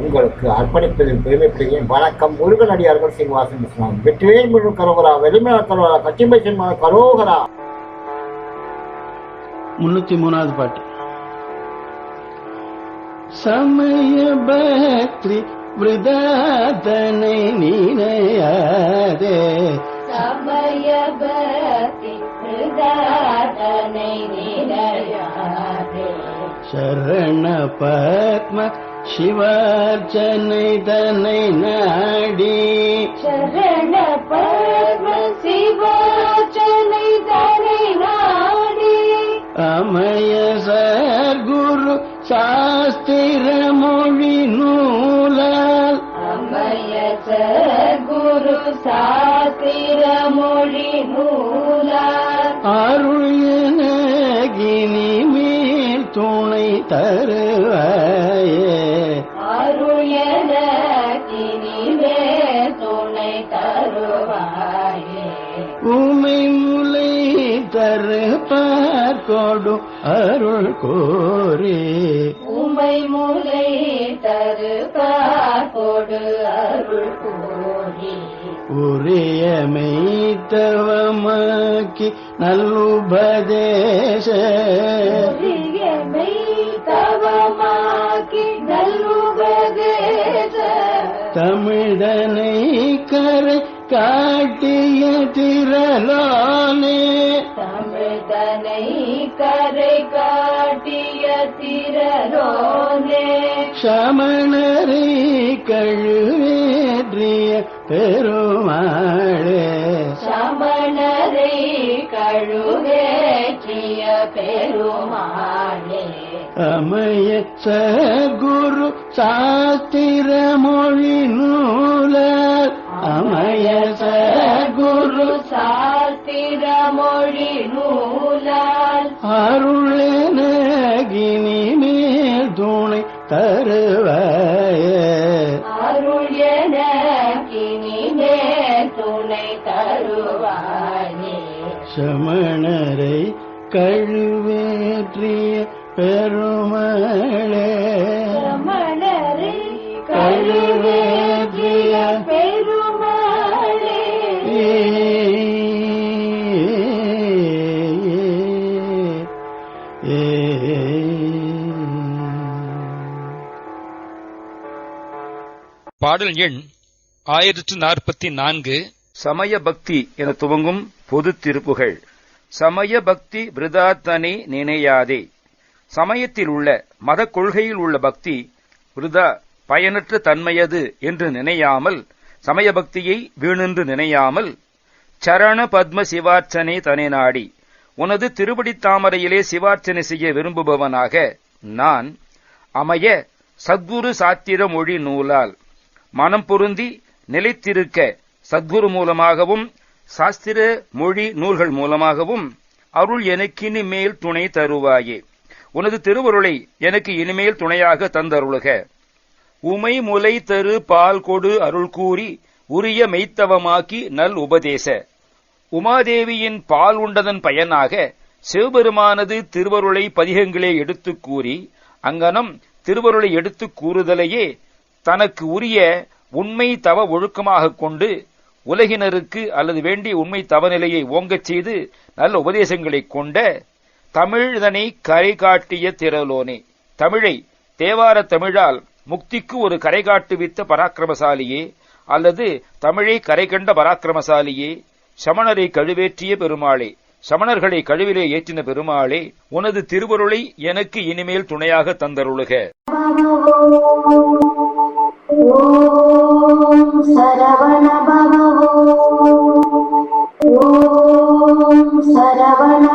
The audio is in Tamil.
உங்களுக்கு அர்ப்பணிப்பதில் பெருமைப்படுகிறேன் வணக்கம். முருகனடியார்கள் சீனிவாசன் இஸ்லாம் வெற்றிவேல் முழு கரோகரா வெளிமல கரோகரா கச்சிம்பை சின்மா கரோகரா. முன்னூத்தி மூணாவது பாட்டு. சமய பக்தி விருதாதனை நினையாதே சமயபக்தி பிரதாதனை நிலையாதே சரண பத்ம சிவார்ச்சனை தன்னை நாடி சரண பத்ம சிவாச்சனை தனை நாடி அமய சர்க்குரு சாஸ்திர மொழி நூலால் அமய குரு சாத்திர மொழி நூலார் அருள் எனகினி மேல் துணை தருவாயே தரு பார்க்கொடு அருள் கோரே. உமை முலை தரு கொடு அருள் கோரி. உரிய மெய்த்தவமாக்கி நல்லுபதேச. தமிழனை கரை காட்டிய திரளானே. தமிழ்தனை கரை காட்டிய திரலோனே சமணரை கழுவேற்றிய பெருமாளே சமணரை கழுவேற்றிய பெருமாளே அமய சகுரு சாஸ்திர மொழி நூலார் நூலால் அருளனகினி மேல் துணை தருவாய. அருள் எனக்கினிமே துணை தருவாயே. சமணரை கழுவேற்றிய பெருமளே. ரமணரை கழுவேற்றிய பாடல் எண் ஆயிரத்து நாற்பத்தி நான்கு. சமய பக்தி என துவங்கும் பொது திருப்புகள். சமய பக்தி விருதாத்தனை நினையாதே. சமயத்தில் உள்ள மத கொள்கையில் உள்ள பக்தி விருதா பயனற்ற தன்மையது என்று நினையாமல் சமய பக்தியை வீணென்று நினையாமல் சரண பத்ம சிவார்ச்சனை தனி நாடி. உனது திருவடித் தாமரையிலே சிவார்ச்சனை செய்ய விரும்புபவனாக நான் அமைய சத்குரு சாத்திர மொழி நூலால் மனம் பொருந்தி நிலைத்திருக்க சத்குரு மூலமாகவும் சாஸ்திர மொழி நூல்கள் மூலமாகவும் அருள் எனக்கு இனிமேல் துணை தருவாயே. உனது திருவருளை எனக்கு இனிமேல் துணையாக தந்தருளுக. உமை முலை தரு பால் கொடு அருள் கூறி உரிய மெய்த்தவமாக்கி நல் உபதேச. உமாதேவியின் பால் உண்டதன் பயனாக சிவபெருமானது திருவருளை பதிகங்களே எடுத்துக் கூறி அங்கனம் திருவருளை எடுத்துக் கூறுதலையே தனக்கு உரிய உண்மை தவ ஒழுக்கமாகக் கொண்டு உலகினருக்கு அல்லது வேண்டிய உண்மை தவநிலையை ஓங்கச் செய்து நல்ல உபதேசங்களைக் கொண்ட தமிழ்தனை கரை காட்டிய திரலோனே தமிழை தேவார தமிழால் முக்திக்கு ஒரு கரை காட்டுவித்த பராக்கிரமசாலியே அல்லது தமிழை கரை கண்ட பராக்கிரமசாலியே சமணரை கழுவேற்றிய பெருமாளே சமணர்களை கழுவிலே ஏற்றின பெருமாளே உனது திருவருளை எனக்கு இனிமேல் துணையாக தந்தருளுக. சரவண